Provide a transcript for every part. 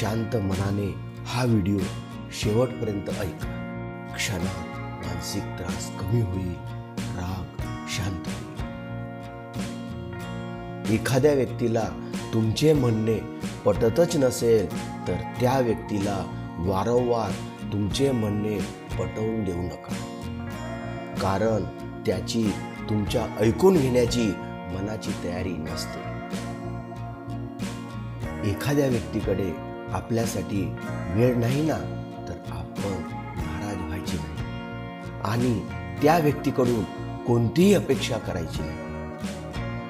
शांत मनाने हा व्हिडिओ शेवटपर्यंत ऐका. क्षणात मानसिक त्रास कमी होईल राग शांत होईल. एखाद्या व्यक्तीला तुमचे म्हणणे पटतच नसेल तर त्या व्यक्तीला वारंवार तुमचे म्हणणे पटवून देऊ नका. कारण त्याची तुमच्या ऐकून घेण्याची मनाची तयारी नसते. एखाद्या व्यक्तीकडे आपल्यासाठी वेळ नाही ना? तर आपण नाराज व्हायची नाही. आणि त्या व्यक्तीकडून कोणतीही अपेक्षा करायची नाही.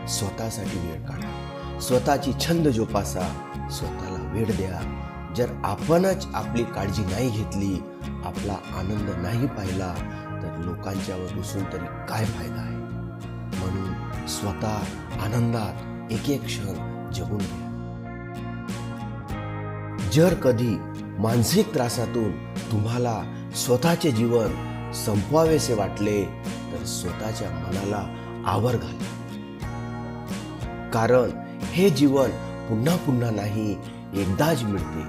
स्वतःसाठी वेळ काढा. स्वतःची छंद जोपासा. स्वतःला वेळ द्या. जर आपणच आपली काळजी नाही घेतली आपला आनंद नाही पाहिला तर लोकांच्यावर बसून तरी काय फायदा आहे? म्हणून स्वतः आनंदात एक एक क्षण जगून घ्या. जर कधी मानसिक त्रासातून तुम्हाला स्वतःचे जीवन संपवावेसे वाटले तर स्वतःच्या मनाला आवर घाला. कारण हे जीवन पुन्हा पुन्हा नाही एकदाच मिळते.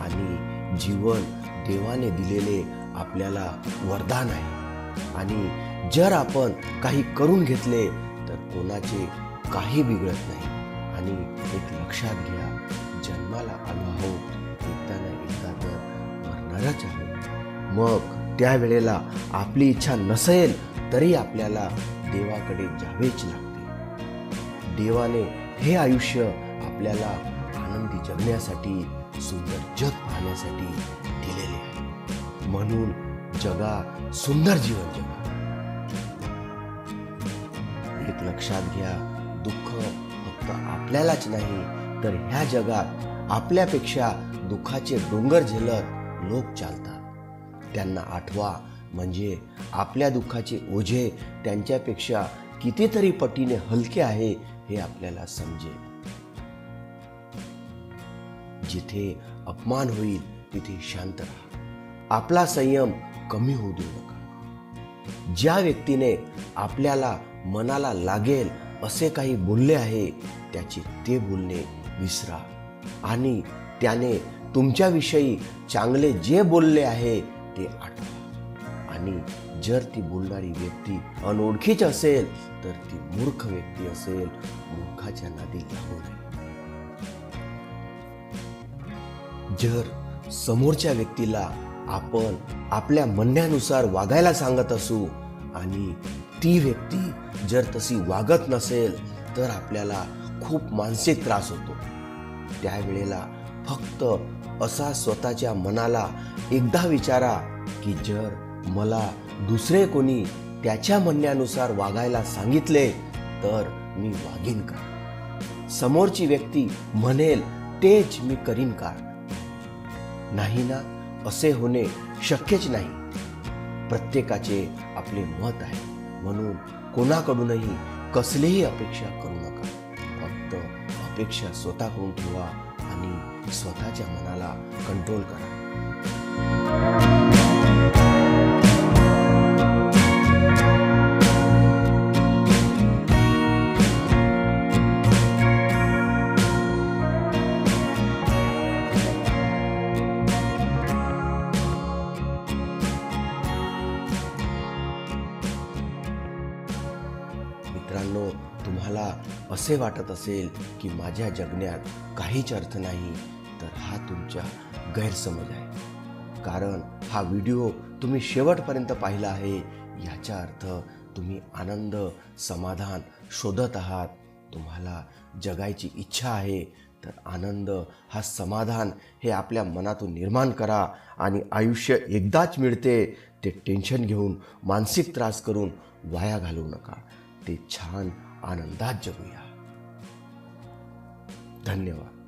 आणि जीवन देवाने दिलेले आपल्याला वरदान आहे. आणि जर आपण काही करून घेतले तर कोणाचे काही बिघडत नाही. आणि एक लक्षात घ्या जन्माला आलो आहोत. एकदा ना एकदा तर मरणारच आहोत मग त्यावेळेला आपली इच्छा नसेल तरी आपल्याला देवाकडे जावेच लागते. देवाने हे आयुष्य आपल्याला आनंदी जगण्यासाठी सुंदर जग पाहण्यासाठी दिलेले आहे. म्हणून जगा सुंदर जीवन जगा. एक लक्षात घ्या दुःख फक्त आपल्यालाच नाही तर ह्या जगात आपल्यापेक्षा दुःखाचे डोंगर झेलत लोक चालतात. त्यांना आठवा म्हणजे आपल्या दुःखाचे ओझे त्यांच्यापेक्षा कितीतरी पटीने हलके आहे हे आपल्याला समजेल. जिथे अपमान होईल तिथे शांत राहा. आपला संयम कमी होऊ देऊ नका. ज्या व्यक्तीने आपल्याला मनाला लागेल असे काही बोलले आहे त्याचे ते बोलणे विसरा आणि त्याने तुमच्याविषयी चांगले जे बोलले आहे ते आठवा. आणि जर ती बोलणारी व्यक्ती अनोळखीच असेल तर ती मूर्ख व्यक्ती असेल मूर्खाच्या नादी लागू नये. जर समोरच्या व्यक्तीला आपण आपल्या म्हणण्यानुसार वागायला सांगत असू आणि ती व्यक्ती जर तशी वागत नसेल तर आपल्याला खूप मानसिक त्रास होतो. त्यावेळेला फक्त असा स्वतःच्या मनाला एकदा विचारा की जर मला दुसरे कोणी त्याच्या म्हणण्यानुसार वागायला सांगितले तर मी वागीन का? समोरची व्यक्ती म्हणेल तेच मी करीन का? नाही ना असे होणे शक्यच नाही. प्रत्येकाचे आपले मत आहे. म्हणून कोणाकडूनही कसलीही अपेक्षा करू नका. अपेक्षा स्वतःकडून ठेवा आणि स्वतःच्या मनाला कंट्रोल करा. मित्रांनो तुम्हाला असे वाटत असेल की माझ्या जगण्यात काहीच अर्थ नाही तर हा तुमच्या गैरसमज आहे. कारण हा व्हिडिओ तुम्ही शेवटपर्यंत पाहिला आहे याचा अर्थ तुम्ही आनंद समाधान शोधत आहात. तुम्हाला जगायची इच्छा आहे तर आनंद हा समाधान हे आपल्या मनातून निर्माण करा आणि आयुष्य एकदाच मिळते ते टेन्शन घेऊन मानसिक त्रास करून वाया घालवू नका. ते छान आनंदात जगूया. धन्यवाद.